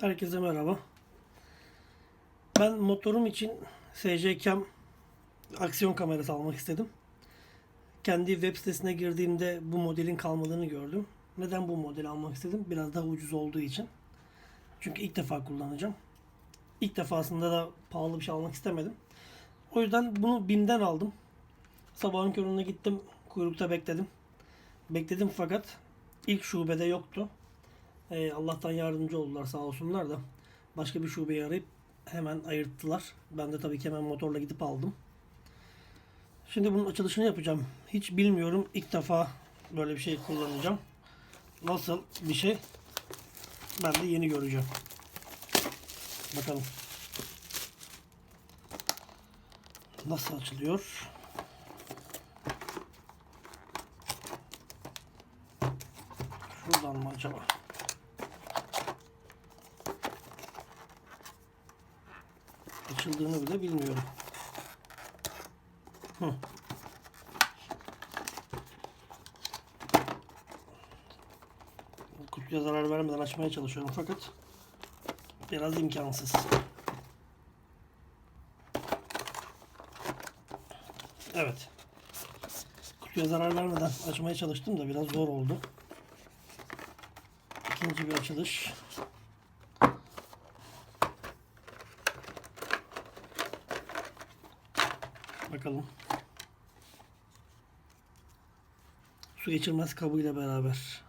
Herkese merhaba. Ben motorum için SC Cam aksiyon kamerası almak istedim. Kendi web sitesine girdiğimde bu modelin kalmadığını gördüm. Neden bu modeli almak istedim? Biraz daha ucuz olduğu için. Çünkü ilk defa kullanacağım. İlk defasında da pahalı bir şey almak istemedim. O yüzden bunu BİM'den aldım. Sabahın köründe gittim. Kuyrukta bekledim. Bekledim fakat ilk şubede yoktu. Ee, Allah'tan yardımcı oldular sağ olsunlar da. Başka bir şubeyi arayıp hemen ayırttılar. Ben de tabii ki hemen motorla gidip aldım. Şimdi bunun açılışını yapacağım. Hiç bilmiyorum. İlk defa böyle bir şey kullanacağım. Nasıl bir şey? Ben de yeni göreceğim. Bakalım. Nasıl açılıyor? Şuradan mı acaba? Açıldığını bile bilmiyorum. Hı. Kutuya zarar vermeden açmaya çalışıyorum fakat biraz imkansız. Evet. Kutuya zarar vermeden açmaya çalıştım da biraz zor oldu. İkinci bir açılış. Bakalım. Su geçirmez kabıyla beraber.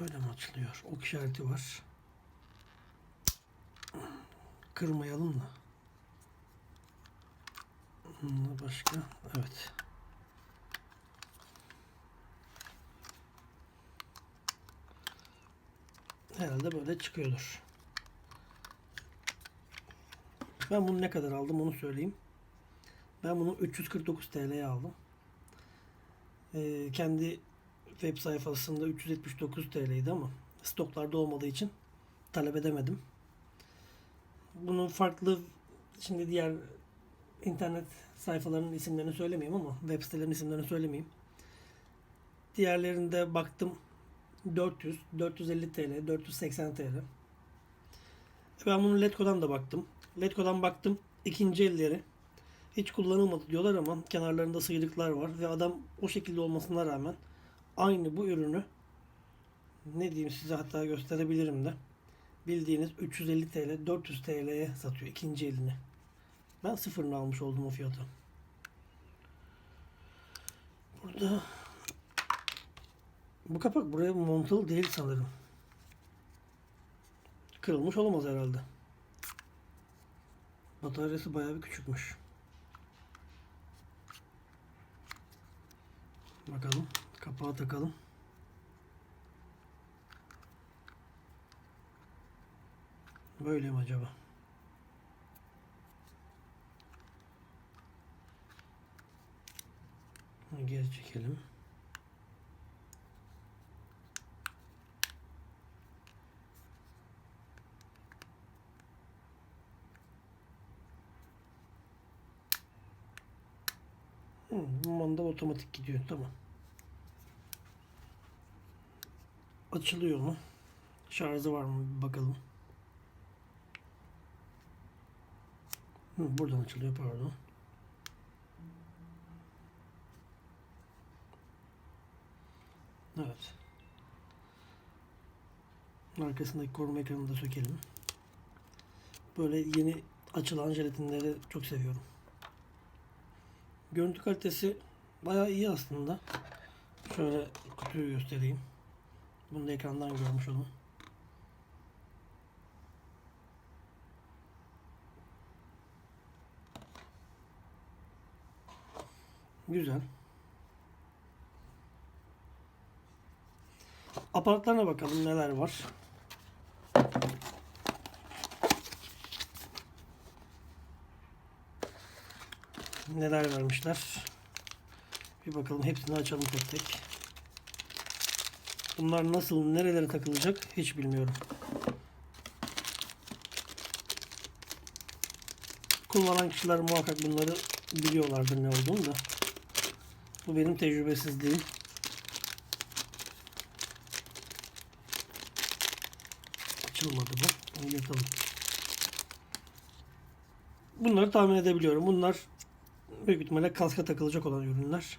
Böyle mi açılıyor? Ok işareti var. Kırmayalım da. Başka? Evet. Herhalde böyle çıkıyordur. Ben bunu ne kadar aldım onu söyleyeyim. Ben bunu 349 TL'ye aldım. Ee, kendi web sayfasında 379 TL'ydi ama stoklarda olmadığı için talep edemedim. Bunun farklı şimdi diğer internet sayfalarının isimlerini söylemeyeyim ama web sitelerinin isimlerini söylemeyeyim. Diğerlerinde baktım 400, 450 TL, 480 TL. Ben bunu Letgo'dan da baktım. Letgo'dan baktım ikinci elleri hiç kullanılmadı diyorlar ama kenarlarında sıyrıklar var ve adam o şekilde olmasına rağmen aynı bu ürünü ne diyeyim size hatta gösterebilirim de bildiğiniz 350 TL 400 TL'ye satıyor ikinci elini. Ben sıfırını almış oldum o fiyata. Burada bu kapak buraya montalı değil sanırım. Kırılmış olamaz herhalde. Bataryası bayağı bir küçükmüş. Bakalım. Kapağı takalım. Böyle mi acaba? Geri çekelim. Hı, bu manda otomatik gidiyor. Tamam. Açılıyor mu? Şarjı var mı? Bir bakalım. Hı, buradan açılıyor pardon. Evet. Arkasındaki koruma ekranını da sökelim. Böyle yeni açılan jelatinleri çok seviyorum. Görüntü kalitesi bayağı iyi aslında. Şöyle kutuyu göstereyim. Bunu da ekrandan görmüş olun. Güzel. Aparatlarına bakalım neler var. Neler vermişler. Bir bakalım hepsini açalım tek tek. Bunlar nasıl, nerelere takılacak hiç bilmiyorum. Kullanan kişiler muhakkak bunları biliyorlardır ne olduğunu da. Bu benim tecrübesizliğim. Açılmadı bu. Bunu yırtalım. Bunları tahmin edebiliyorum. Bunlar büyük ihtimalle kaska takılacak olan ürünler.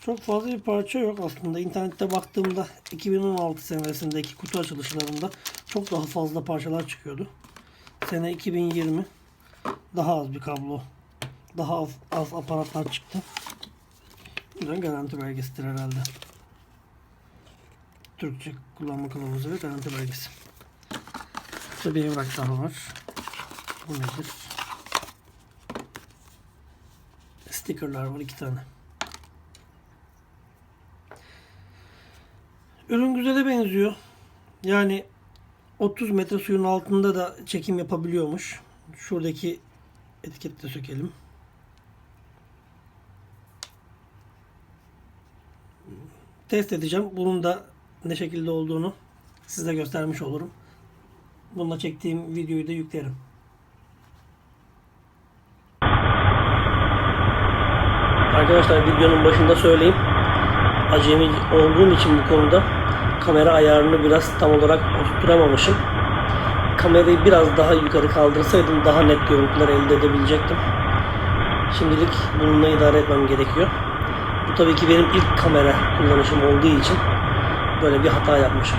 Çok fazla bir parça yok aslında. İnternette baktığımda 2016 senesindeki kutu açılışlarında çok daha fazla parçalar çıkıyordu. Sene 2020 daha az bir kablo, daha az, az aparatlar çıktı. Bu da garanti belgesidir herhalde. Türkçe kullanma kılavuzu ve garanti belgesi. Burada bir evrak daha var. Bu nedir? Stickerlar var iki tane. Ürün güzele benziyor. Yani 30 metre suyun altında da çekim yapabiliyormuş. Şuradaki etiketi de sökelim. Test edeceğim. Bunun da ne şekilde olduğunu size göstermiş olurum. Bununla çektiğim videoyu da yüklerim. Arkadaşlar videonun başında söyleyeyim. Acemi olduğum için bu konuda kamera ayarını biraz tam olarak oturtamamışım. Kamerayı biraz daha yukarı kaldırsaydım daha net görüntüler elde edebilecektim. Şimdilik bununla idare etmem gerekiyor. Bu tabii ki benim ilk kamera kullanışım olduğu için böyle bir hata yapmışım.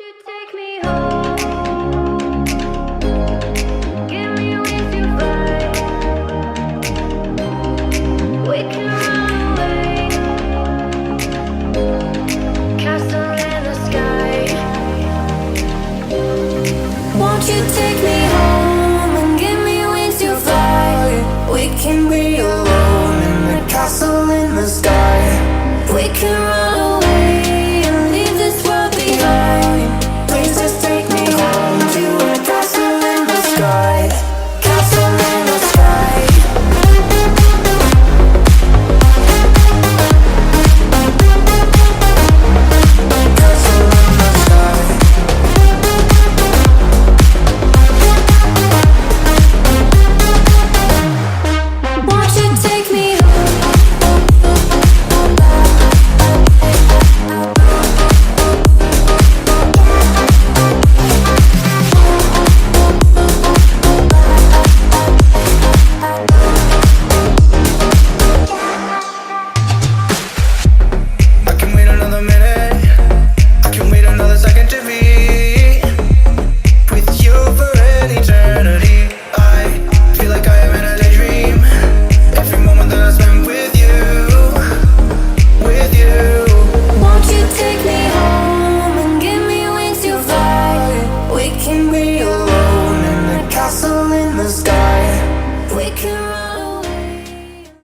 you do